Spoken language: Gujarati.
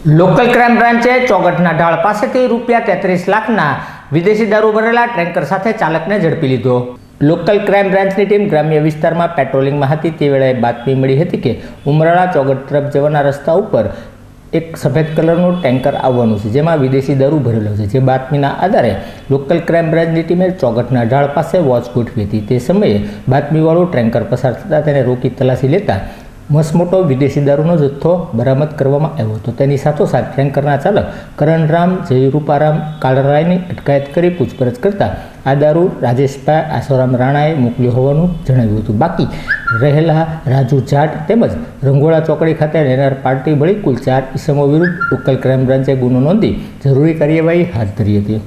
લોકલ ક્રાઇમ બ્રાન્ચે ચોગઠના ઢાળ પાસેથી રૂપિયા તેત્રીસ લાખના વિદેશી દારૂ ભરેલા ટ્રેન્કર સાથે ચાલકને ઝડપી લીધો. લોકલ ક્રાઇમ બ્રાન્ચની ટીમ ગ્રામ્ય વિસ્તારમાં પેટ્રોલિંગમાં હતી. તે વેળાએ બાતમી મળી હતી કે ઉમરાળા ચોગઠ તરફ જવાના રસ્તા ઉપર એક સફેદ કલરનું ટેન્કર આવવાનું છે, જેમાં વિદેશી દારૂ ભરેલો છે. જે બાતમીના આધારે લોકલ ક્રાઇમ બ્રાન્ચની ટીમે ચોગઠના ઢાળ પાસે વોચ ગોઠવી હતી. તે સમયે બાતમીવાળું ટેન્કર પસાર થતાં તેને રોકી તલાશી લેતા મસમોટો વિદેશી દારૂનો જથ્થો બરામદ કરવામાં આવ્યો હતો. તેની સાથોસાથ ટેન્કરના ચાલક કરણરામ જયરૂપારામ કાળરાયની અટકાયત કરી પૂછપરછ કરતા આ દારૂ રાજેશભાઈ આસોરામ રાણાએ મોકલ્યો હોવાનું જણાવ્યું હતું. બાકી રહેલા રાજુ જાટ તેમજ રંગોળા ચોકડી ખાતે રહેનાર પાર્ટી ભળી કુલ ચાર ઇસમો વિરુદ્ધ લોકલ ક્રાઇમ બ્રાન્ચે ગુનો નોંધી જરૂરી કાર્યવાહી હાથ ધરી હતી.